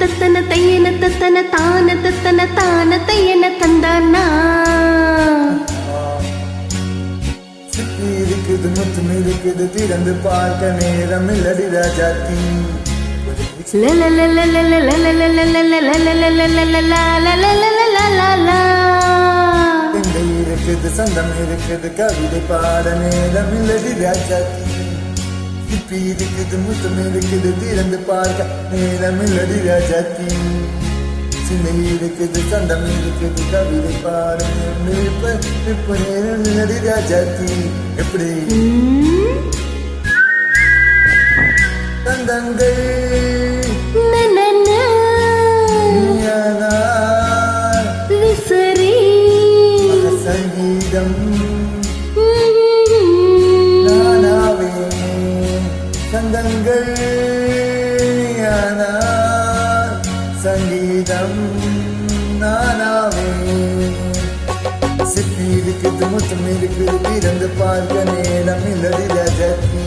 தத்தன தையன தத்தன தான தத்தன தான தையன தந்தானா இருக்குது முத்தும் இருக்குது திறந்து பார்க்க நேரம் இல்லடி ராஜாத்தி இருக்குது சந்தம் இருக்குது கவிதை பாட நேரம் இல்லடி ராஜாத்தி இப்பி இருக்குது முத்தம் இருக்குது திறந்து பார்க்க நேரம் இல்லடி ராஜாத்தி. சிந்தை இருக்குது சந்தம் இருக்குது கவிதை நேரம் இப்ப இப்ப நேரம் இல்லடி ராஜாத்தி. எப்படி? சந்தங்கள் சிப்பி இருக்குது முத்தம் இருக்குது திறந்து பார்க்க நேரம் இல்லடி ரஜத்தி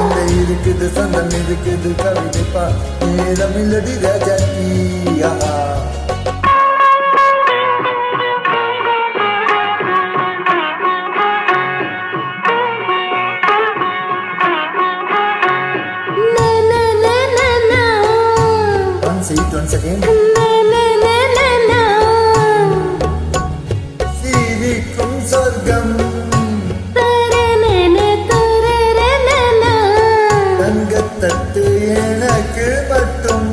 இந்த இருக்குது சந்தம் இருக்குது கவிதை பா நேரம் இல்லடி ரஜத்தி ஆஹா Once it, சிரிக்கும். தங்கத்தட்டு எனக்கு மட்டும்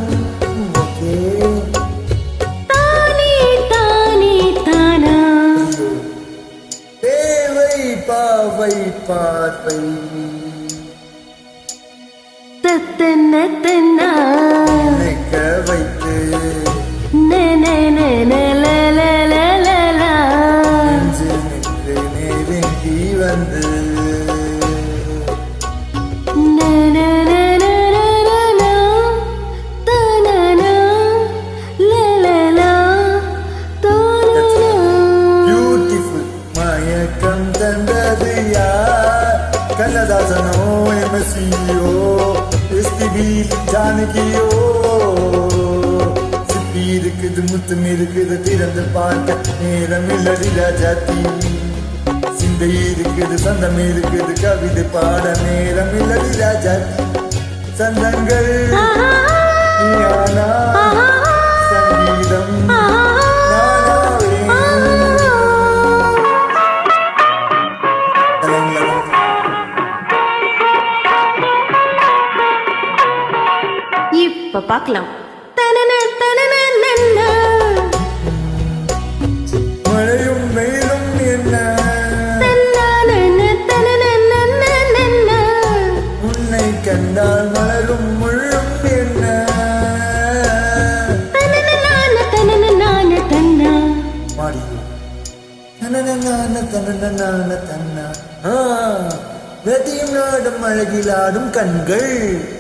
பாவை பார்வை. நினைக்க வைத்து நெஞ்சு கண்ணதாசனோ எம்எஸ்சியோ எஸ்பிபி ஜானகியோ சிப்பி இருக்குது முத்தம் இருக்குது திறந்து பார்க்க நேரம் இல்லடி ராஜாத்தி சிந்தை இருக்குது சந்தம் இருக்குது கவிதை பாட நேரம் இல்லடி ராஜாத்தி சந்தங்கள் பார்க்கலாம். மழையும் வெயிலும் என்ன. உன்னை கண்டால் மலரும் முள்ளும் என்ன? தனன தனன ரதியும் நாடும் அழகிலாடும் கண்கள்.